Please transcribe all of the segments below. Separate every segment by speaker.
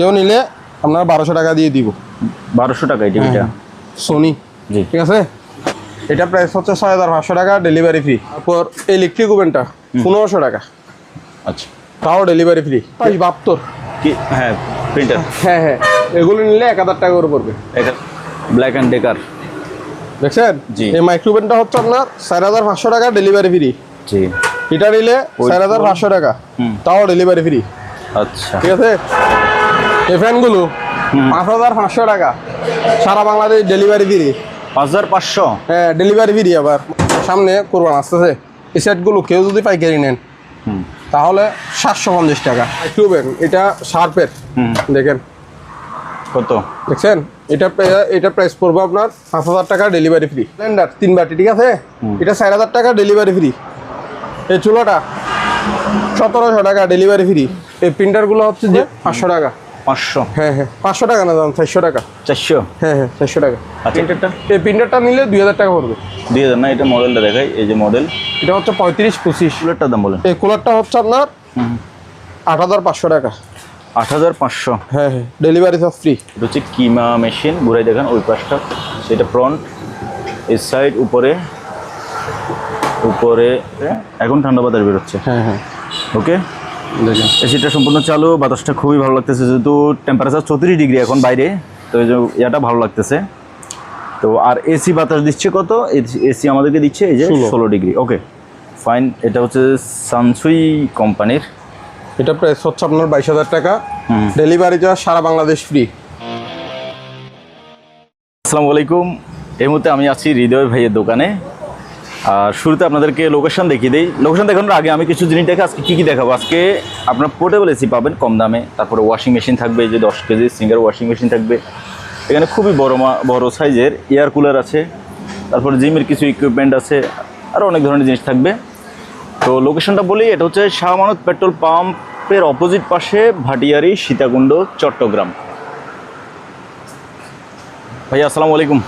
Speaker 1: কেউ নিলে আপনার বারোশো টাকা দিয়ে দিব।
Speaker 2: বারোশো টাকা এই টিভিটা?
Speaker 1: সোনি
Speaker 2: জি।
Speaker 1: ঠিক আছে? এটা প্রাইস হচ্ছে ছয় হাজার পাঁচশো টাকা ডেলিভারি ফ্রি তারপর ইলেকট্রিক ওভেনটা পনেরোশো টাকা।
Speaker 2: আচ্ছা।
Speaker 1: তাও ডেলিভারি ফ্রি বাহাত্তর।
Speaker 2: কি? হ্যাঁ প্রিন্টার
Speaker 1: হ্যাঁ হ্যাঁ। এগুলো নিলে এক হাজার টাকা করে পড়বে।
Speaker 2: এটা ব্ল্যাক অ্যান্ড ডেকার
Speaker 1: দেখছেন?
Speaker 2: জি।
Speaker 1: এই মাইক্রোওভেনটা হচ্ছে আপনার চার হাজার পাঁচশো টাকা ডেলিভারি ফ্রি
Speaker 2: জি।
Speaker 1: এটা নিলে চার হাজার পাঁচশো টাকা। তাও ডেলিভারি ফ্রি
Speaker 2: আচ্ছা।
Speaker 1: ঠিক আছে? এই ফ্যানগুলো? পাঁচ হাজার পাঁচশো টাকা। সারা বাংলাদেশ ডেলিভারি ফ্রি
Speaker 2: পাঁচ হাজার পাঁচশো?
Speaker 1: হ্যাঁ ডেলিভারি ফ্রি আবার। সামনে কোরবান আসতেছে। এই সেটগুলো কেউ যদি পাইকারি নেন তাহলে সাতশো পঞ্চাশ টাকা। মাইক্রোওভেন এটা শার্পের। দেখেন।
Speaker 2: কত?
Speaker 1: দেখছেন? এটা এটা প্রাইস পড়বে আপনার পাঁচ হাজার টাকা ডেলিভারি ফ্রি ব্লেন্ডার তিন বাটি ঠিক আছে? এটা চার হাজার টাকা ডেলিভারি ফ্রি এই চুলাটা সতেরোশো টাকা ডেলিভারি ফ্রি এই প্রিন্টারগুলো হচ্ছে যে পাঁচশো টাকা।
Speaker 2: পাঁচশো।
Speaker 1: হ্যাঁ হ্যাঁ। পাঁচশো টাকা না দাম চারশো টাকা।
Speaker 2: চারশো?
Speaker 1: হ্যাঁ হ্যাঁ চারশো টাকা।
Speaker 2: আচ্ছা। প্রিন্টারটা
Speaker 1: এই প্রিন্টারটা নিলে দুই হাজার টাকা পড়বে।
Speaker 2: দিয়ে দেন না এটা মডেলটা দেখাই এই যে মডেল
Speaker 1: এটা হচ্ছে পঁয়ত্রিশ পঁচিশ।
Speaker 2: কুলারটার দাম বলেন।
Speaker 1: এই কুলারটা হচ্ছে আপনার আট হাজার পাঁচশো টাকা।
Speaker 2: আট হাজার পাঁচশো।
Speaker 1: হ্যাঁ হ্যাঁ। ডেলিভারি চার্জ ফ্রি
Speaker 2: এটা হচ্ছে কিমা মেশিন ঘুরাই দেখেন ওই পাশটা। সেটা ফ্রন্ট এই সাইড উপরে। উপরে এখন ঠান্ডা বাতাস বেরোচ্ছে।
Speaker 1: হ্যাঁ হ্যাঁ।
Speaker 2: ওকে এসিটা সম্পূর্ণ চালু বাতাসটা খুবই ভালো লাগতেছে যেহেতু টেম্পারেচার চৌত্রিশ ডিগ্রি এখন বাইরে তো এই যে ইয়াটা ভালো লাগতেছে। তো আর এসি বাতাস দিচ্ছে কত? এসি আমাদেরকে দিচ্ছে এই যে
Speaker 1: ষোলো।
Speaker 2: ডিগ্রি ওকে ফাইন এটা হচ্ছে সানসুই কোম্পানির
Speaker 1: এটা প্রাইস হচ্ছে আপনার বাইশ হাজার টাকা। ডেলিভারি চার্জ সারা বাংলাদেশ ফ্রি
Speaker 2: আসসালামু আলাইকুম। এই মুহূর্তে আমি আছি হৃদয় ভাইয়ের দোকানে। আর শুরুতে আপনাদেরকে লোকেশন দেখিয়ে দিই। লোকেশন দেখানোর আগে আমি কিছু জিনিস দেখে আজকে কী কী দেখাবো? আজকে আপনার পোর্টেবল এসি পাবেন কম দামে। তারপরে ওয়াশিং মেশিন থাকবে যে দশ কেজি সিঙ্গার ওয়াশিং মেশিন থাকবে। এখানে খুবই বড় বড় সাইজের এয়ার কুলার আছে। তারপরে জিমের কিছু ইকুইপমেন্ট আছে। আরও অনেক ধরনের জিনিস থাকবে। তো লোকেশনটা বলি, এটা হচ্ছে শাহ মানত পেট্রোল পাম্পের অপোজিট পাশে ভাটিয়ারি, সীতাকুণ্ড, চট্টগ্রাম। ভাইয়া, আসসালামু আলাইকুম।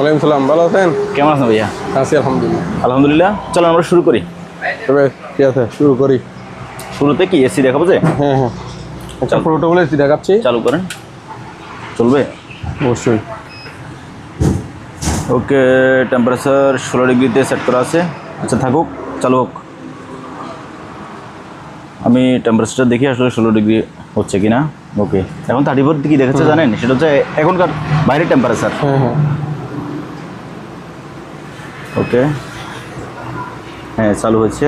Speaker 1: ওয়ালাইকুম সালাম ভালো আছেন?
Speaker 2: কেমন আছেন ভাইয়া?
Speaker 1: আছি আলহামদুলিল্লাহ।
Speaker 2: আলহামদুলিল্লাহ চলো আমরা শুরু করি।
Speaker 1: তবে ঠিক আছে? শুরু করি।
Speaker 2: শুরুতে কি এসি দেখাবো যে?
Speaker 1: হ্যাঁ হ্যাঁ। আচ্ছা প্রোটোকল এসি দেখাচ্ছি।
Speaker 2: চালু করেন। চলবে?
Speaker 1: অবশ্যই।
Speaker 2: ওকে টেম্পারেচার ষোলো ডিগ্রিতে সেট করা আছে। আচ্ছা থাকুক চালু হোক। আমি টেম্পারেচার দেখি আসলে ষোলো ডিগ্রি হচ্ছে কি না ওকে এখন থার্টি ফোর কি দেখাচ্ছে জানেন? সেটা হচ্ছে এখনকার বাইরের টেম্পারেচার
Speaker 1: হ্যাঁ হ্যাঁ।
Speaker 2: ওকে। হ্যাঁ চালু হচ্ছে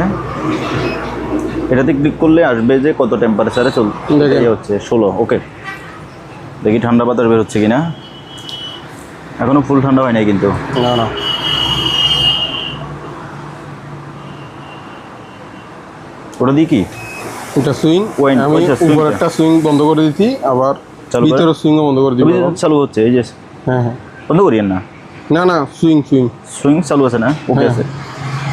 Speaker 2: এটাতে ক্লিক করলে আসবে যে কত টেম্পারেচারে চল হচ্ছে ষোলো ওকে। দেখি ঠান্ডা বাতাস বের হচ্ছে কিনা। এখনও ফুল ঠান্ডা হয় নাই কিন্তু।
Speaker 1: না না।
Speaker 2: ওটা দিয়ে কি?
Speaker 1: এটা সুইং আমি উপর একটা সুইং বন্ধ করে দিচ্ছি আবার? ভিতরে সুইংও বন্ধ করে দিব
Speaker 2: চালু হচ্ছে এই যে
Speaker 1: হ্যাঁ হ্যাঁ।
Speaker 2: বন্ধ করিয়েন না।
Speaker 1: না না সুইং সুইং
Speaker 2: সুইং চালু আছে না? ওকে
Speaker 1: হ্যাঁ।
Speaker 2: আছে।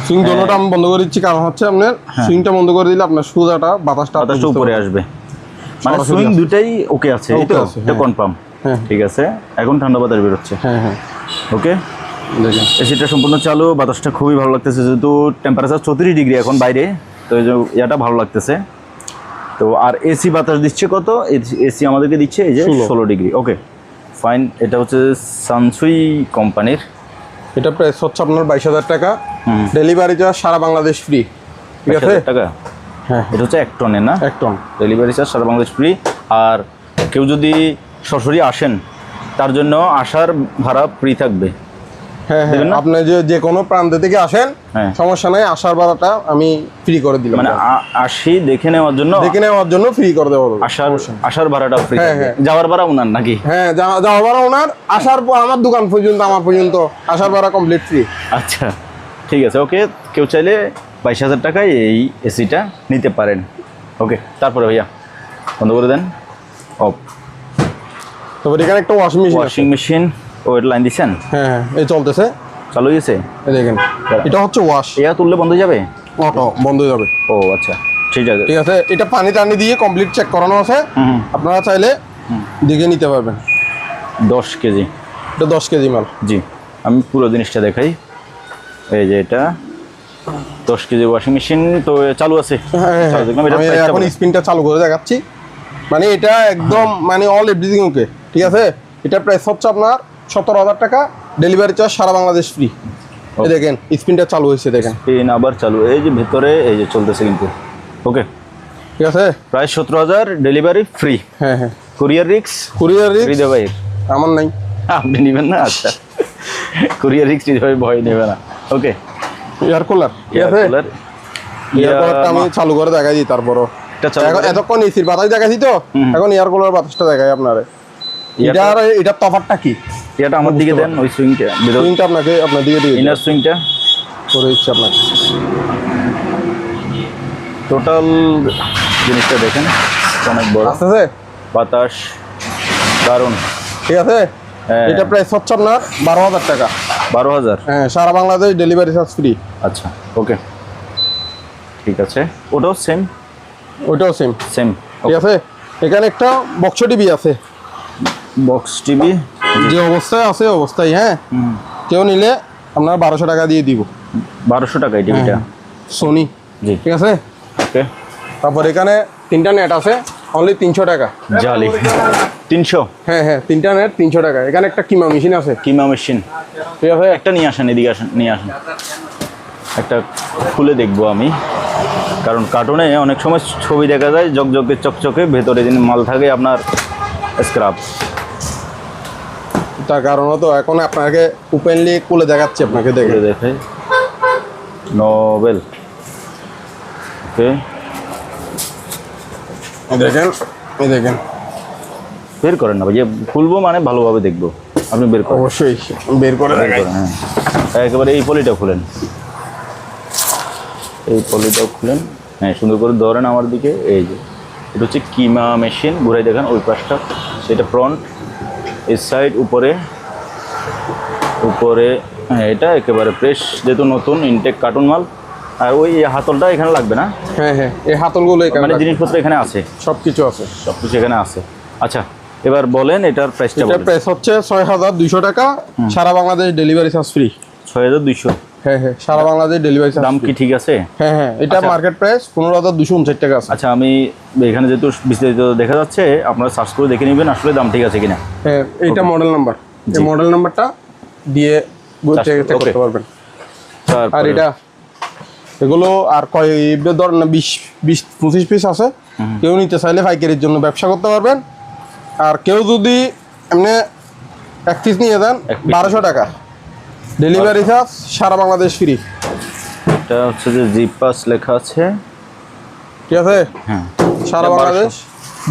Speaker 1: সুইং দোনোটা আমি বন্ধ করে দিচ্ছি কারণ হচ্ছে আপনার সুইংটা বন্ধ করে দিলে আপনার সুজাটা বাতাসটা
Speaker 2: বাতাসটা উপরে। আসবে। মানে সুইং। দুটাই ওকে আছে এই তো? এটা
Speaker 1: হ্যাঁ।
Speaker 2: কনফার্ম
Speaker 1: হ্যাঁ।
Speaker 2: ঠিক আছে। এখন ঠান্ডা বাতাস বেরোচ্ছে।
Speaker 1: হ্যাঁ হ্যাঁ।
Speaker 2: ওকে
Speaker 1: দেখেন।
Speaker 2: এসিটা সম্পূর্ণ চালু বাতাসটা খুবই ভালো লাগতেছে যেহেতু টেম্পারেচার চৌত্রিশ ডিগ্রি এখন বাইরে তো এই যে ইয়াটা ভালো লাগতেছে। তো আর এসি বাতাস দিচ্ছে কত? এসি আমাদেরকে দিচ্ছে এই যে।
Speaker 1: ষোলো।
Speaker 2: ডিগ্রি। ওকে ফাইন এটা হচ্ছে সানসুই কোম্পানির।
Speaker 1: এটা প্রাইস হচ্ছে আপনার বাইশ হাজার টাকা। ডেলিভারি চার্জ সারা বাংলাদেশ ফ্রি। ঠিক আছে?
Speaker 2: টাকা?
Speaker 1: হ্যাঁ।
Speaker 2: এটা হচ্ছে এক টনের না?
Speaker 1: এক টন।
Speaker 2: ডেলিভারি চার্জ সারা বাংলাদেশ ফ্রি। আর কেউ যদি সরাসরি আসেন তার জন্য আসার ভাড়া ফ্রি থাকবে?
Speaker 1: আপনি যে যে কোনো প্রান্ত থেকে আসেন
Speaker 2: হ্যাঁ।
Speaker 1: সমস্যা নাই আসার ভাড়াটা আমি ফ্রি করে দিলাম।
Speaker 2: মানে আসি দেখে নেওয়ার জন্য?
Speaker 1: দেখে নেওয়ার জন্য ফ্রি করে দেবো
Speaker 2: আসার আসার ভাড়াটা ফ্রি
Speaker 1: হ্যাঁ, হ্যাঁ।
Speaker 2: যাওয়ার ভাড়া উনার নাকি?
Speaker 1: হ্যাঁ যা- যাওয়া ভাড়া ওনার আসার পর আমার দোকান পর্যন্ত আমার পর্যন্ত আসার ভাড়া কমপ্লিট ফ্রি
Speaker 2: আচ্ছা ঠিক আছে ওকে। কেউ চাইলে বাইশ হাজার টাকায় এই এসিটা নিতে পারেন। ওকে তারপরে ভাইয়া বন্ধ করে দেন। অফ।
Speaker 1: তারপর এখানে একটা ওয়াশিং মেশিন
Speaker 2: ওয়াশিং মেশিন ও এটা লাইন দিচ্ছেন?
Speaker 1: হ্যাঁ হ্যাঁ এই চলতেছে।
Speaker 2: চালু হয়ে গেছে
Speaker 1: দেখেন এটা হচ্ছে ওয়াশ
Speaker 2: এয়া তুললে বন্ধ হয়ে যাবে?
Speaker 1: অটো বন্ধ হয়ে যাবে।
Speaker 2: ও আচ্ছা ঠিক আছে।
Speaker 1: ঠিক আছে এটা পানি টানি দিয়ে কমপ্লিট চেক করানো আছে। আপনারা চাইলে দিকে নিতে পারবেন।
Speaker 2: দশ কেজি।
Speaker 1: এটা দশ কেজি মাল।
Speaker 2: জি আমি পুরো জিনিসটা দেখাই। এই যে এটা দশ কেজি ওয়াশিং মেশিন তো চালু আছে।
Speaker 1: হ্যাঁ হ্যাঁ
Speaker 2: এটা
Speaker 1: এখন স্পিনটা চালু করে দেখাচ্ছি। মানে এটা একদম মানে অল এভরিথিং ওকে ঠিক আছে? এটা প্রাইস হচ্ছে আপনার সতেরো হাজার টাকা ডেলিভারি চার্জ সারা বাংলাদেশ ফ্রি দেখেন স্ক্রিনটা চালু হয়েছে দেখেন।
Speaker 2: পিন আবার চালু। এই যে ভেতরে এই যে চলতেছে কিন্তু। ওকে
Speaker 1: ঠিক আছে?
Speaker 2: প্রায় সতেরো হাজার ডেলিভারি ফ্রি
Speaker 1: হ্যাঁ হ্যাঁ।
Speaker 2: কুরিয়ার রিক্স
Speaker 1: কুরিয়ার
Speaker 2: হৃদয় ভাইয়ের
Speaker 1: আমার নাই।
Speaker 2: আপনি নেবেন না? আচ্ছা। কুরিয়ার রিক্স হৃদয় ভয় নেবে না। ওকে
Speaker 1: এয়ার কুলার ঠিক আছে? এয়ার কুলারটা আমি চালু করে দেখাই দিই তারপরও। এখন এতক্ষণ এসির বাতাস দেখাইছি তো? এখন এয়ার কুলার বাতাসটা দেখাই আপনারে। এটা আর এটার তফাতটা কি?
Speaker 2: এটা আমার দিকে দেন ওই সুইংটা
Speaker 1: সুইংটা আপনাকে আপনার দিকে দিয়ে
Speaker 2: ইনার সুইংটা
Speaker 1: করে দিচ্ছি আপনাকে।
Speaker 2: টোটাল জিনিসটা দেখেন অনেক বড়।
Speaker 1: আস্তে
Speaker 2: বাতাস দারুণ।
Speaker 1: ঠিক আছে?
Speaker 2: হ্যাঁ।
Speaker 1: এটা প্রাইস হচ্ছে আপনার বারো হাজার টাকা।
Speaker 2: বারো হাজার?
Speaker 1: হ্যাঁ সারা বাংলাদেশ ডেলিভারি চার্জ ফ্রি
Speaker 2: আচ্ছা ওকে। ঠিক আছে। ওটাও সেম
Speaker 1: ওইটাও সেম
Speaker 2: সেম
Speaker 1: ঠিক আছে? এখানে একটা বক্স টিভি আছে।
Speaker 2: বক্স টিভি
Speaker 1: যে অবস্থায় আছে অবস্থায় হ্যাঁ? কেউ নিলে আপনার বারোশো টাকা দিয়ে দিব।
Speaker 2: বারোশো টাকা এই টিভিটা
Speaker 1: সোনি
Speaker 2: জি।
Speaker 1: ঠিক আছে?
Speaker 2: ওকে
Speaker 1: তারপর এখানে তিনটা নেট আছে অনলি তিনশো টাকা।
Speaker 2: জালি। তিনশো?
Speaker 1: হ্যাঁ হ্যাঁ তিনটা নেট তিনশো টাকা। এখানে একটা কিমা মেশিন আছে।
Speaker 2: কিমা মেশিন
Speaker 1: ঠিক আছে?
Speaker 2: একটা নিয়ে আসেন এদিকে আসেন নিয়ে আসেন। একটা খুলে দেখব আমি। কারণ কার্টুনে অনেক সময় ছবি দেখা যায় জকজকে চকচকে ভেতরে যিনি মাল থাকে আপনার স্ক্রাব
Speaker 1: তার কারণ তো এখন আপনাকে ওপেনলি খুলে দেখাচ্ছি আপনাকে দেখে।
Speaker 2: দেখে নোবেল ওকে
Speaker 1: দেখেন এই দেখেন।
Speaker 2: বের করেন না ভাইয়া খুলবো মানে ভালোভাবে দেখব। আপনি বের করেন।
Speaker 1: অবশ্যই বের করে
Speaker 2: হ্যাঁ। একেবারে এই পলিটা খুলেন। এই পলিটাও খুলেন। হ্যাঁ সুন্দর করে ধরেন আমার দিকে এই যে। এটা হচ্ছে কিমা মেশিন ঘুরাই দেখেন ওই পাশটা। সেটা ফ্রন্ট এই সাইড উপরে উপরে হ্যাঁ এটা একেবারে ফ্রেশ যেহেতু নতুন ইনটেক কার্টুন মাল। আর ওই হাতলটা এখানে লাগবে না?
Speaker 1: হ্যাঁ হ্যাঁ এই হাতলগুলো এখানে
Speaker 2: মানে জিনিসপত্র এখানে আছে?
Speaker 1: সব কিছু আছে।
Speaker 2: সব কিছু এখানে আছে। আচ্ছা এবার বলেন এটার প্রাইসটা
Speaker 1: এটা প্রাইস হচ্ছে ছয় হাজার দুইশো টাকা সারা বাংলাদেশ ডেলিভারি চার্জ ফ্রি
Speaker 2: ছয় হাজার দুইশো।
Speaker 1: হ্যাঁ হ্যাঁ সারা বাংলাদেশ ডেলিভারি
Speaker 2: দাম কি ঠিক আছে?
Speaker 1: হ্যাঁ হ্যাঁ এটা
Speaker 2: আচ্ছা।
Speaker 1: মার্কেট প্রাইস পনেরো হাজার দুশো উনষাট টাকা আছে।
Speaker 2: আচ্ছা আমি এখানে যেহেতু বিস্তারিত দেখা যাচ্ছে আপনারা সার্চ করে দেখে নেবেন আসলে দাম ঠিক আছে কিনা।
Speaker 1: হ্যাঁ এইটা মডেল নাম্বার এই মডেল নাম্বারটা দিয়ে করতে পারবেন। আর এটা এগুলো আর কয় ধর বিশ বিশ পঁচিশ পিস আছে। কেউ নিতে চাইলে পাইকারির জন্য ব্যবসা করতে পারবেন। আর কেউ যদি এমনি এক পিস নিয়ে দেন বারোশো টাকা। ডেলিভারি চার্জ সারা বাংলাদেশ ফ্রি
Speaker 2: এটা হচ্ছে যে জিপাস লেখা আছে।
Speaker 1: ঠিক আছে?
Speaker 2: হ্যাঁ।
Speaker 1: সারা বাংলাদেশ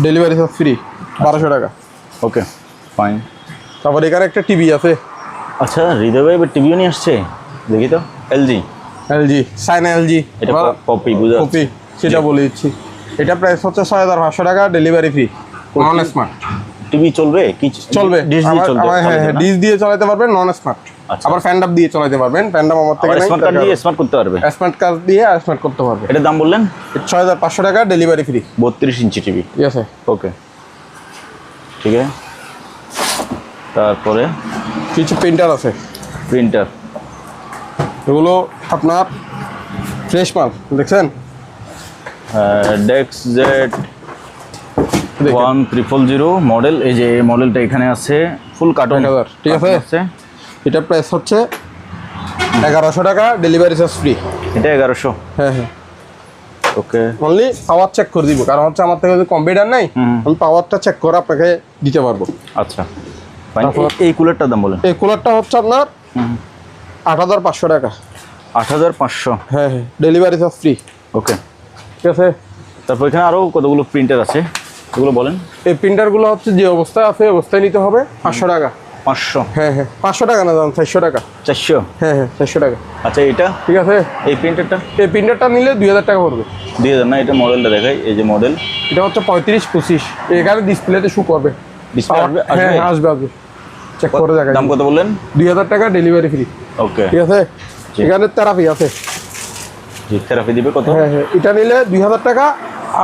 Speaker 1: ডেলিভারি চার্জ ফ্রি বারোশো টাকা।
Speaker 2: ওকে ফাইন
Speaker 1: তারপর এখানে একটা টিভি আছে।
Speaker 2: আচ্ছা হৃদয় ভাই এবার টিভিও নিয়ে আসছে? দেখি তো এলজি
Speaker 1: এলজি সাইনা এলজি
Speaker 2: এটা কপি বুঝা
Speaker 1: কপি সেটা বলে দিচ্ছি। এটা প্রাইস হচ্ছে ছয় হাজার পাঁচশো টাকা delivery free non smart
Speaker 2: TV চলবে? কি
Speaker 1: চলবে।
Speaker 2: ডিশ দিয়ে চলবে?
Speaker 1: হ্যাঁ হ্যাঁ ডিশ দিয়ে চালাতে পারবেন নন স্মার্ট। আবার ফ্যান ডাব দিয়ে চালাতে পারবেন। ফ্যান ডাব আমার থেকে
Speaker 2: স্মার্ট কার্ড দিয়ে স্মার্ট করতে পারবে।
Speaker 1: স্মার্ট কার্ড দিয়ে স্মার্ট করতে পারবে।
Speaker 2: এটার দাম বললেন?
Speaker 1: ছয় হাজার পাঁচশো টাকা ডেলিভারি ফ্রি
Speaker 2: বত্রিশ ইঞ্চি টিভি
Speaker 1: ঠিক আছে।
Speaker 2: ওকে ঠিক আছে। তারপরে?
Speaker 1: কিছু প্রিন্টার আছে।
Speaker 2: প্রিন্টার
Speaker 1: এগুলো আপনার ফ্রেশ মাল দেখছেন?
Speaker 2: ডেক্স Z one triple zero model এই যে মডেলটা এখানে আছে। ফুল কার্টুন
Speaker 1: ঠিক আছে? এটা প্রাইস হচ্ছে এগারোশো টাকা ডেলিভারি চার্জ ফ্রি
Speaker 2: এটা এগারোশো?
Speaker 1: হ্যাঁ হ্যাঁ।
Speaker 2: ওকে
Speaker 1: অনলি পাওয়ার চেক করে দিব কারণ হচ্ছে আমার থেকে যদি কম্পিউটার নাই। আমি পাওয়ারটা চেক করে আপনাকে দিতে পারব।
Speaker 2: আচ্ছা। এই কুলারটার দাম বলেন।
Speaker 1: এই কুলারটা হচ্ছে আপনার আট হাজার পাঁচশো টাকা।
Speaker 2: আট হাজার পাঁচশো?
Speaker 1: হ্যাঁ হ্যাঁ। ডেলিভারি চার্জ ফ্রি
Speaker 2: ওকে
Speaker 1: ঠিক আছে?
Speaker 2: তারপর এখানে আরও কতগুলো প্রিন্টার আছে? এগুলো বলেন।
Speaker 1: এই প্রিন্টারগুলো হচ্ছে যে অবস্থায় আছে অবস্থায় নিতে হবে পাঁচশো টাকা।
Speaker 2: পাঁচশো।
Speaker 1: হ্যাঁ হ্যাঁ পাঁচশো টাকা না দাম চারশো টাকা।
Speaker 2: চারশো?
Speaker 1: হ্যাঁ হ্যাঁ চারশো টাকা।
Speaker 2: আচ্ছা এটা
Speaker 1: ঠিক আছে।
Speaker 2: এই প্রিন্টারটা?
Speaker 1: এই প্রিন্টারটা নিলে দুই হাজার টাকা পড়বে।
Speaker 2: দিয়ে দেন না এটা মডেলটা দেখাই এই যে মডেল।
Speaker 1: এটা হচ্ছে পঁয়ত্রিশ পঁচিশ। এখানে ডিসপ্লেতে শু করবে।
Speaker 2: আসবে?
Speaker 1: হ্যাঁ
Speaker 2: আসবে?
Speaker 1: হ্যাঁ, আসবে আসবে। চেক করে দেখা
Speaker 2: দাম কত বললেন?
Speaker 1: দুই হাজার টাকা ডেলিভারি ফ্রি
Speaker 2: ওকে
Speaker 1: ঠিক আছে। এখানে তেরাপি আছে।
Speaker 2: থেরাপি দিবে কত?
Speaker 1: হ্যাঁ হ্যাঁ এটা নিলে দুই হাজার টাকা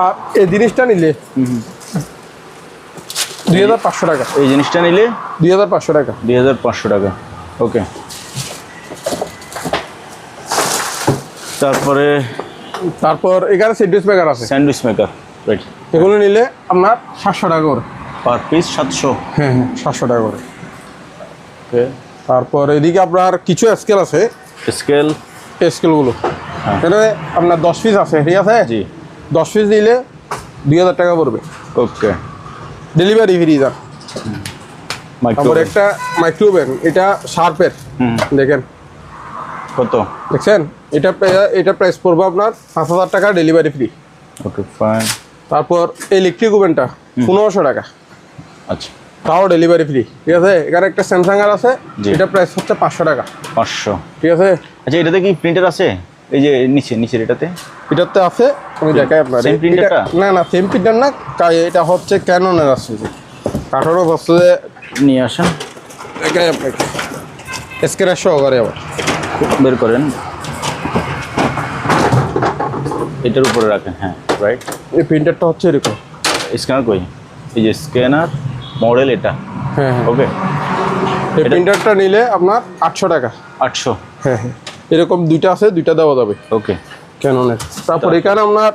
Speaker 1: আর এই জিনিসটা নিলে দুই হাজার পাঁচশো টাকা।
Speaker 2: এই জিনিসটা নিলে?
Speaker 1: দুই হাজার পাঁচশো টাকা।
Speaker 2: দুই হাজার পাঁচশো টাকা। ওকে। তারপরে
Speaker 1: তারপর এখানে সেন্ডউইচ মেকার আছে।
Speaker 2: স্যান্ডউইচ মেকার রাইট
Speaker 1: এগুলো নিলে আপনার সাতশো টাকা করে।
Speaker 2: পার পিস সাতশো।
Speaker 1: হ্যাঁ হ্যাঁ সাতশো টাকা করে।
Speaker 2: ওকে।
Speaker 1: তারপর এদিকে আপনার কিছু স্কেল আছে।
Speaker 2: স্কেল?
Speaker 1: স্কেলগুলো।
Speaker 2: হ্যাঁ।
Speaker 1: এখানে আপনার দশ পিস আছে ঠিক আছে?
Speaker 2: জি।
Speaker 1: দশ পিস দিলে দুই হাজার টাকা পড়বে।
Speaker 2: ওকে।
Speaker 1: ডেলিভারি ফ্রি দাম তারপর একটা মাইক্রোওভেন এটা শার্পের দেখেন।
Speaker 2: কত?
Speaker 1: দেখছেন? এটা এটা প্রাইস পড়বে আপনার পাঁচ হাজার টাকা ডেলিভারি ফ্রি
Speaker 2: ওকে ফাইন
Speaker 1: তারপর ইলেকট্রিক ওভেনটা পনেরোশো টাকা।
Speaker 2: আচ্ছা।
Speaker 1: তাও ডেলিভারি ফ্রি ঠিক আছে? এখানে একটা স্যামসাং আর আছে। এটা প্রাইস হচ্ছে পাঁচশো টাকা।
Speaker 2: পাঁচশো।
Speaker 1: ঠিক আছে?
Speaker 2: আচ্ছা এটাতে কি প্রিন্টার আছে? এই যে নিচে নিচের এটাতে?
Speaker 1: এটাতে আছে আমি দেখাই আপনার? না না সেম প্রিন্টার না এটা হচ্ছে ক্যাননের আছে। কাঠেরও বস্তুতে
Speaker 2: নিয়ে আসেন।
Speaker 1: দেখাই আপনাকে। স্ক্র্যাচ সহকারে আবার।
Speaker 2: বের করেন। এটার উপরে রাখেন হ্যাঁ রাইট
Speaker 1: এই প্রিন্টারটা হচ্ছে এরকম।
Speaker 2: স্ক্যানার কই? এই যে স্ক্যানার মডেল এটা।
Speaker 1: হ্যাঁ হ্যাঁ।
Speaker 2: ওকে
Speaker 1: এই প্রিন্টারটা নিলে আপনার আটশো টাকা।
Speaker 2: আটশো।
Speaker 1: হ্যাঁ হ্যাঁ। এরকম দুইটা আছে দুইটা দেওয়া যাবে।
Speaker 2: ওকে
Speaker 1: ক্যাননের। তারপর এখানে আপনার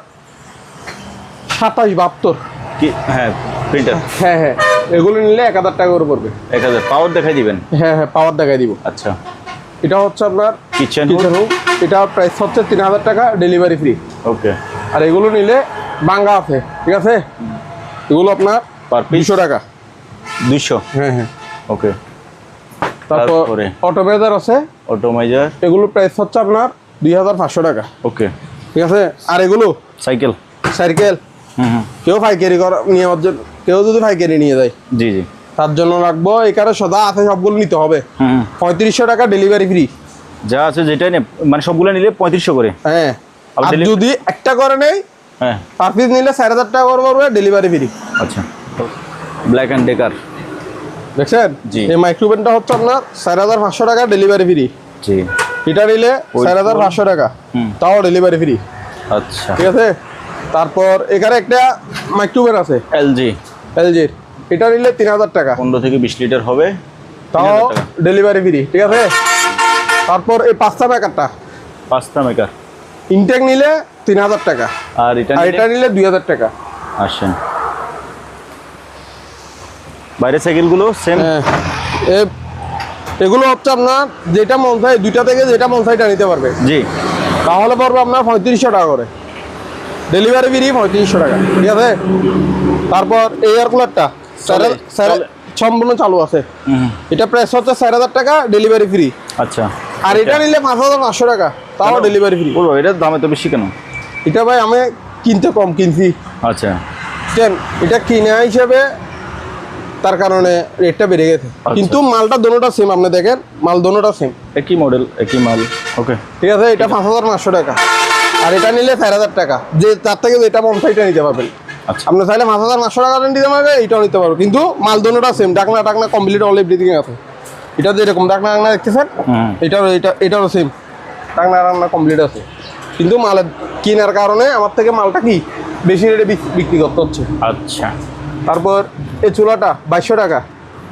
Speaker 1: সাতাশ বাহাত্তর।
Speaker 2: কি? হ্যাঁ প্রিন্টার
Speaker 1: হ্যাঁ হ্যাঁ। এগুলো নিলে এক হাজার টাকা করে পড়বে।
Speaker 2: এক হাজার। পাওয়ার দেখাই দিবেন?
Speaker 1: হ্যাঁ হ্যাঁ পাওয়ার দেখাই দিব।
Speaker 2: আচ্ছা।
Speaker 1: এটা হচ্ছে আপনার
Speaker 2: কিচেন
Speaker 1: কিচেন হোক এটা প্রাইস হচ্ছে তিন হাজার টাকা ডেলিভারি ফ্রি
Speaker 2: ওকে
Speaker 1: আর এগুলো নিলে বাঙ্গা আছে ঠিক আছে? এগুলো আপনার
Speaker 2: পার
Speaker 1: দুশো টাকা।
Speaker 2: দুইশো?
Speaker 1: হ্যাঁ হ্যাঁ।
Speaker 2: ওকে
Speaker 1: তারপর
Speaker 2: তারপরে?
Speaker 1: অটোমেজার আছে।
Speaker 2: অটোমাইজার
Speaker 1: এগুলো প্রাইস হচ্ছে আপনার দুই হাজার পাঁচশো টাকা।
Speaker 2: ওকে।
Speaker 1: ঠিক আছে? আর এগুলো?
Speaker 2: সাইকেল।
Speaker 1: সাইকেল? কেউ পাইকারি করা নিয়ে জন্য কেউ যদি পাইকারি নিয়ে যায়।
Speaker 2: জি জি।
Speaker 1: তার জন্য রাখব এখানে সদা আছে সবগুলো নিতে হবে। পঁয়ত্রিশশো টাকা ডেলিভারি ফ্রি
Speaker 2: যা আছে যেটাই নে মানে সবগুলো নিলে পঁয়ত্রিশশো করে।
Speaker 1: হ্যাঁ।
Speaker 2: আর
Speaker 1: যদি একটা করে নেই
Speaker 2: হ্যাঁ।
Speaker 1: পার পিস নিলে চার হাজার টাকা করে পড়বে ডেলিভারি ফ্রি
Speaker 2: আচ্ছা। ব্ল্যাক অ্যান্ড ডেকার
Speaker 1: দেখছেন?
Speaker 2: জি।
Speaker 1: এই মাইক্রোভেনটা হচ্ছে আপনার চার হাজার পাঁচশো টাকা ডেলিভারি ফ্রি
Speaker 2: জি।
Speaker 1: এটা নিলে চার হাজার পাঁচশো টাকা। তাও ডেলিভারি ফ্রি
Speaker 2: আচ্ছা।
Speaker 1: ঠিক আছে? তারপর এখানে একটা মাইক্রোভেন আছে।
Speaker 2: এলজি
Speaker 1: এলজির এটা নিলে তিন হাজার টাকা।
Speaker 2: পনেরো থেকে বিশ লিটার হবে।
Speaker 1: তাও ডেলিভারি ফ্রি ঠিক আছে? তারপর এই পাঁচটা প্যাকেটটা
Speaker 2: পাঁচটা মেকার
Speaker 1: ইনটেক নিলে তিন হাজার টাকা।
Speaker 2: আর এটা
Speaker 1: এটা নিলে দুই হাজার টাকা।
Speaker 2: আসেন। বাইরের সাইকেলগুলো সেম
Speaker 1: এগুলো হচ্ছে আপনার যেটা মন চাই দুইটা থেকে যেটা মন চাইটা নিতে পারবে।
Speaker 2: জি।
Speaker 1: তাহলে পড়বে আপনার পঁয়ত্রিশশো টাকা করে। ডেলিভারি ফ্রি পঁয়ত্রিশশো টাকা ঠিক আছে? তারপর এয়ার কুলারটা। সম্পূর্ণ চালু আছে। এটা প্রাইস হচ্ছে চার হাজার টাকা ডেলিভারি ফ্রি
Speaker 2: আচ্ছা।
Speaker 1: আর এটা নিলে পাঁচ হাজার পাঁচশো টাকা তাও ডেলিভারি ফ্রি
Speaker 2: বলব এটার দাম এত বেশি কেন?
Speaker 1: এটা ভাই আমি কিনতে কম কিনছি।
Speaker 2: আচ্ছা।
Speaker 1: এটা কিনা হিসেবে তার কারণে রেটটা বেড়ে গেছে।
Speaker 2: আচ্ছা।
Speaker 1: কিন্তু মালটা দোনোটা সেম আপনি দেখেন মাল দোনোটা সেম
Speaker 2: একই মডেল একই মাল ওকে
Speaker 1: ঠিক আছে এটা পাঁচ হাজার পাঁচশো টাকা। আর এটা নিলে চার হাজার টাকা। যে তার থেকে যেটা মন চাই নিতে পারবেন।
Speaker 2: আচ্ছা।
Speaker 1: আপনি চাইলে পাঁচ হাজার পাঁচশো টাকা নিতে পারবে এটাও নিতে পারব কিন্তু মাল দোনোটা সেম ডাকনা টাকনা কমপ্লিট অল এভরিথিং আছে। এটা যেরকম ডাকনা টাকনা দেখতেছেন
Speaker 2: হুম।
Speaker 1: এটাও এটা এটারও সেম টাকনা টাকনা কমপ্লিট আছে। কিন্তু মালের কেনার কারণে আমার থেকে মালটা কি বেশি রেটে বিক্রি করতে হচ্ছে।
Speaker 2: আচ্ছা।
Speaker 1: তারপর এই চুলাটা বাইশশো টাকা।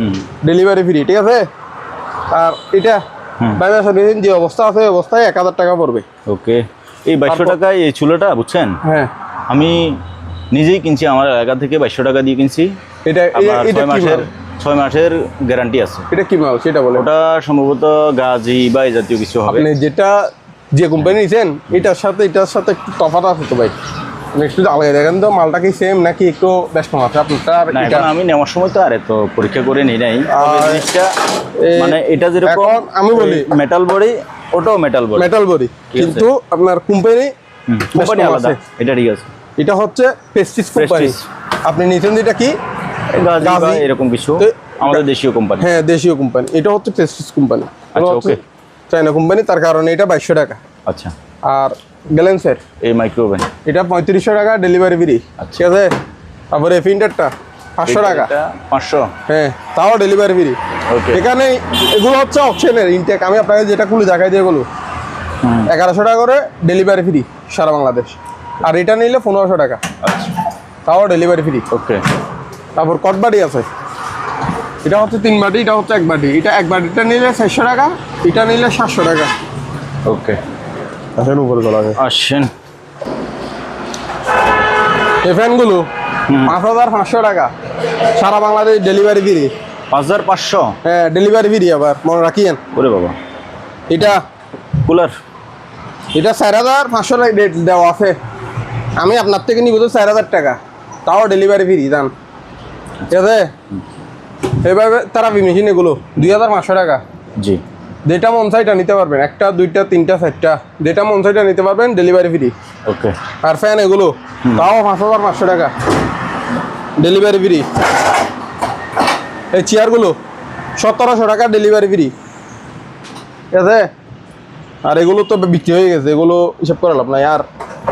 Speaker 2: হুম।
Speaker 1: ডেলিভারি ফ্রি ঠিক আছে? আর এটা বাইরে সার্ভিসিং যে অবস্থা আছে ওই অবস্থায় এক হাজার টাকা পড়বে।
Speaker 2: ওকে। এই বাইশশো টাকায় এই চুলাটা বুঝছেন?
Speaker 1: হ্যাঁ।
Speaker 2: আমি নিজেই কিনছি আমার এলাকা থেকে বাইশশো টাকা দিয়ে কিনছি।
Speaker 1: এটা এটা
Speaker 2: মাসের ছয় মাসের গ্যারান্টি আছে।
Speaker 1: এটা কি মাল? সেটা বলে
Speaker 2: ওটা সম্ভবত গাজি বা এই জাতীয় কিছু হবে।
Speaker 1: আপনি যেটা যে কোম্পানি নিয়েছেন এটার সাথে এটার সাথে একটু তফাৎ আছে তো ভাই? একটু আলাদা দেখেন তো মালটা কি সেম নাকি একটু ব্যস্ত আছে আপনারটা এটা
Speaker 2: আমি নেওয়ার সময় তো আর এত পরীক্ষা করে নিই নাই। জিনিসটা মানে এটা যেরকম
Speaker 1: আমি বলি
Speaker 2: মেটাল বডি ওটাও মেটাল বডি
Speaker 1: মেটাল বডি কিন্তু আপনার কোম্পানি
Speaker 2: কোম্পানি আলাদা এটা ঠিক আছে।
Speaker 1: এটা হচ্ছে প্রেস্টিজ কোম্পানি আপনি নিয়েছেন যেটা কি?
Speaker 2: এরকম কিছু। আমাদের দেশীয় কোম্পানি
Speaker 1: হ্যাঁ দেশীয় কোম্পানি এটা হচ্ছে প্রেস্টিজ কোম্পানি
Speaker 2: আচ্ছা, okay.
Speaker 1: চায়না কোম্পানি তার কারণে এটা বাইশশো টাকা।
Speaker 2: আচ্ছা।
Speaker 1: আর গ্যালেন্সের।
Speaker 2: এই মাইক্রোওভেন
Speaker 1: এটা পঁয়ত্রিশশো টাকা ডেলিভারি ফ্রি
Speaker 2: আচ্ছা।
Speaker 1: ঠিক আছে? তারপরে ফিন্টারটা পাঁচশো টাকা।
Speaker 2: পাঁচশো।
Speaker 1: হ্যাঁ তাও ডেলিভারি ফ্রি
Speaker 2: ওকে
Speaker 1: এখানে এগুলো হচ্ছে অপশনের ইনটেক আমি আপনাকে যেটা খুলে দেখাই দিয়ে এগুলো এগারোশো টাকা করে ডেলিভারি ফ্রি সারা বাংলাদেশ। আর এটা নিলে পনেরোশো টাকা।
Speaker 2: আচ্ছা।
Speaker 1: তাও ডেলিভারি ফ্রি
Speaker 2: ওকে
Speaker 1: তারপর কটবাটি আছে। এটা হচ্ছে তিন বাটি এটা হচ্ছে এক বাটি। এটা এক বাটিটা নিলে চারশো টাকা এটা নিলে সাতশো টাকা।
Speaker 2: ওকে
Speaker 1: আসেন উপরে চলা
Speaker 2: আসেন।
Speaker 1: এই ফ্যানগুলো পাঁচ হাজার পাঁচশো টাকা। সারা বাংলাদেশ ডেলিভারি ফ্রি
Speaker 2: পাঁচ হাজার পাঁচশো?
Speaker 1: হ্যাঁ ডেলিভারি ফ্রি আবার মনে রাখিয়েন।
Speaker 2: ওরে বাবা।
Speaker 1: এটা
Speaker 2: কুলার।
Speaker 1: এটা চার হাজার পাঁচশো রেট দেওয়া আছে। আমি আপনার থেকে নিব তো চার হাজার টাকা। তাও ডেলিভারি ফ্রি দান ঠিক আছে? এভাবে তারা মেশিন এগুলো দুই হাজার পাঁচশো টাকা।
Speaker 2: জি।
Speaker 1: যেটা মন চাইটা নিতে পারবেন। একটা দুইটা তিনটা চারটা। যেটা মন চাইটা নিতে পারবেন ডেলিভারি ফ্রি
Speaker 2: ওকে
Speaker 1: আর ফ্যান এগুলো তাও পাঁচ হাজার পাঁচশো টাকা। ডেলিভারি ফ্রি এই চেয়ারগুলো সতেরোশো টাকা ডেলিভারি ফ্রি ঠিক আছে? আর এগুলো তো বিক্রি হয়ে গেছে এগুলো হিসাব করে লাভ নাই। আর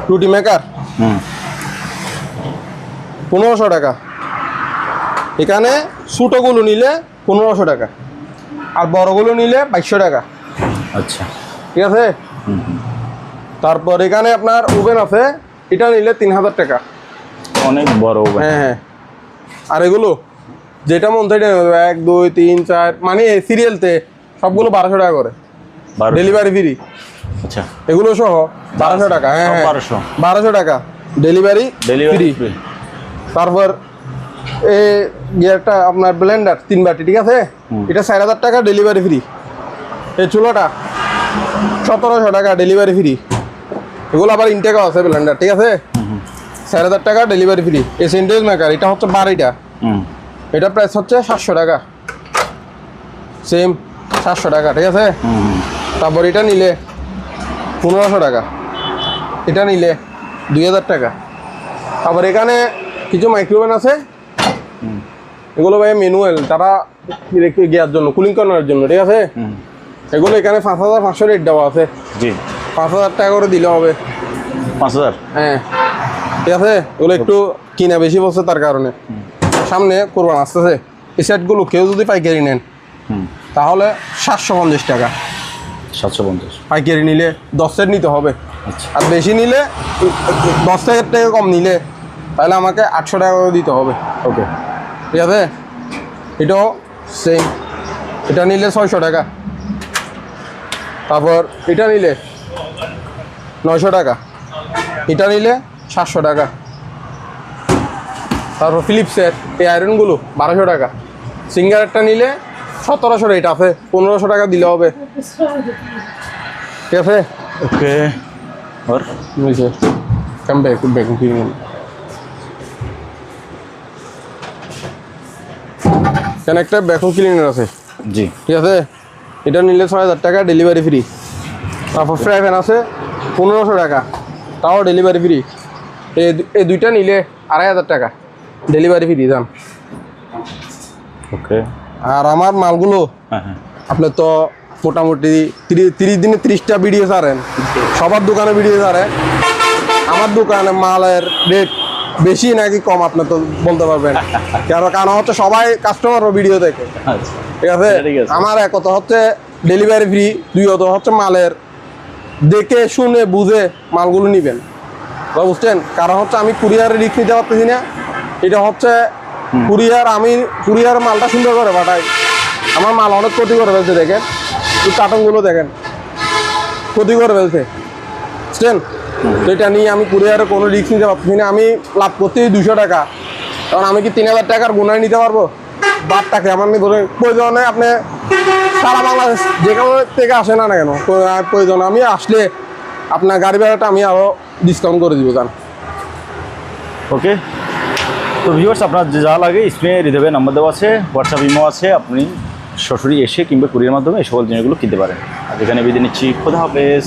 Speaker 1: রুটি মেকার
Speaker 2: হুম।
Speaker 1: পনেরোশো টাকা। এখানে ছোটোগুলো নিলে পনেরোশো টাকা। আর বড়গুলো নিলে বাইশশো টাকা।
Speaker 2: আচ্ছা।
Speaker 1: ঠিক আছে? তারপর এখানে আপনার ওভেন আছে এটা নিলে তিন হাজার টাকা।
Speaker 2: অনেক বড় ওভেন।
Speaker 1: হ্যাঁ হ্যাঁ। আর এগুলো যেটা মন থেকে এক দুই তিন চার মানে সিরিয়ালতে সবগুলো বারোশো টাকা করে। ডেলিভারি ফ্রি
Speaker 2: আচ্ছা।
Speaker 1: এগুলো সহ বারোশো টাকা হ্যাঁ হ্যাঁ।
Speaker 2: বারোশো।
Speaker 1: বারোশো টাকা। ডেলিভারি
Speaker 2: ডেলিভারি
Speaker 1: ফ্রি তারপর গিয়ারটা আপনার ব্লেন্ডার তিন বাটি ঠিক আছে? এটা চার হাজার টাকা ডেলিভারি ফ্রি এই চুলোটা সতেরোশো টাকা ডেলিভারি ফ্রি এগুলো আবার ইনটেকও আছে ব্লেন্ডার ঠিক আছে? চার হাজার টাকা ডেলিভারি ফ্রি এই সেন্টেজ মেকার এটা হচ্ছে
Speaker 2: হুম।
Speaker 1: এটা প্রাইস হচ্ছে সাতশো টাকা। সেম সাতশো টাকা ঠিক আছে? তারপর এটা নিলে পনেরোশো টাকা। এটা নিলে দুই হাজার টাকা। তারপর এখানে কিছু মাইক্রোওভেন আছে এগুলো ভাই ম্যানুয়াল তারা রেখে গিয়ার জন্য কুলিং করানোর জন্য ঠিক আছে? এগুলো এখানে পাঁচ হাজার পাঁচশো রেট দেওয়া আছে।
Speaker 2: জি।
Speaker 1: পাঁচ হাজার টাকা করে দিলে হবে।
Speaker 2: পাঁচ হাজার?
Speaker 1: হ্যাঁ। ঠিক আছে? এগুলো একটু কিনা বেশি পড়ছে তার কারণে। সামনে কোরবান আসতেছে। এই সেটগুলো কেউ যদি পাইকারি নেন তাহলে সাতশো পঞ্চাশ টাকা।
Speaker 2: সাতশো পঞ্চাশ।
Speaker 1: পাইকারি নিলে দশ সেট নিতে হবে।
Speaker 2: আচ্ছা।
Speaker 1: আর বেশি নিলে দশ হাজার টাকা কম নিলে তাহলে আমাকে আটশো টাকা করে দিতে হবে।
Speaker 2: ওকে।
Speaker 1: ঠিক আছে? এটাও সেম এটা নিলে ছয়শো টাকা। তারপর এটা নিলে নয়শো টাকা। এটা নিলে সাতশো টাকা। তারপর ফিলিপসের এই আয়রনগুলো বারোশো টাকা। সিঙ্গারেরটা নিলে সতেরোশো রেট আছে। পনেরোশো টাকা দিলে হবে। ঠিক আছে?
Speaker 2: ওকে और
Speaker 1: কাম ব্যাক ব্যাক এখানে একটা ভ্যাকুম ক্লিনার আছে।
Speaker 2: জি।
Speaker 1: ঠিক আছে? এটা নিলে ছয় হাজার টাকা ডেলিভারি ফ্রি তারপর ফ্রাই ফ্যান আছে পনেরোশো টাকা। তাও ডেলিভারি ফ্রি এই দুইটা নিলে আড়াই হাজার টাকা। ডেলিভারি ফ্রি যান।
Speaker 2: ওকে
Speaker 1: আর আমার মালগুলো
Speaker 2: হ্যাঁ, হ্যাঁ।
Speaker 1: আপনি তো মোটামুটি তিরিশ দিনে তিরিশটা বিড়িয়ে সারেন সবার দোকানে বিড়িয়ে সারেন আমার দোকানে মালের রেট বেশি নাকি কম আপনার তো বলতে পারবেন। কারণ কারণ হচ্ছে সবাই কাস্টমারও ভিডিও দেখে।
Speaker 2: আচ্ছা।
Speaker 1: ঠিক আছে? আমার এক কথা হচ্ছে ডেলিভারি ফ্রি দুই কথা হচ্ছে মালের। দেখে শুনে বুঝে মালগুলো নিবেন। বুঝছেন? কারণ হচ্ছে আমি কুরিয়ারে রিক্স নিতে পারতেছি না। এটা হচ্ছে কুরিয়ার আমি কুরিয়ার মালটা সুন্দর করে পাঠাই। আমার মাল অনেক ক্ষতি করে ফেলছে দেখেন। কার্টনগুলো দেখেন। ক্ষতি করে ফেলছে। বুঝছেন তো এটা নিয়ে আমি কুরিয়ারে কোনো রিস্ক নিতে পারতেছি না। আমি লাভ করতেই দুশো টাকা। কারণ আমি কি তিন হাজার টাকার গুণায় নিতে পারব? বাদ টাকা আমার ধরে প্রয়োজনে আপনি সারা বাংলাদেশ যেখানে থেকে আসে না না কেন? প্রয়োজন আমি আসলে আপনার গাড়ি ভাড়াটা আমি আরও ডিসকাউন্ট করে দিব, জান।
Speaker 2: ওকে তো ভিউয়ার্স আপনার যে যা লাগে স্ক্রিনে রিদেবে নাম্বার দেওয়া আছে হোয়াটসঅ্যাপ ইমো আছে, আপনি সরাসরি এসে কিংবা কুরিয়ার মাধ্যমে এই সকল জিনিসগুলো কিনতে পারেন। আর এখানে বিদায় নিচ্ছি। খোদা হাফেজ।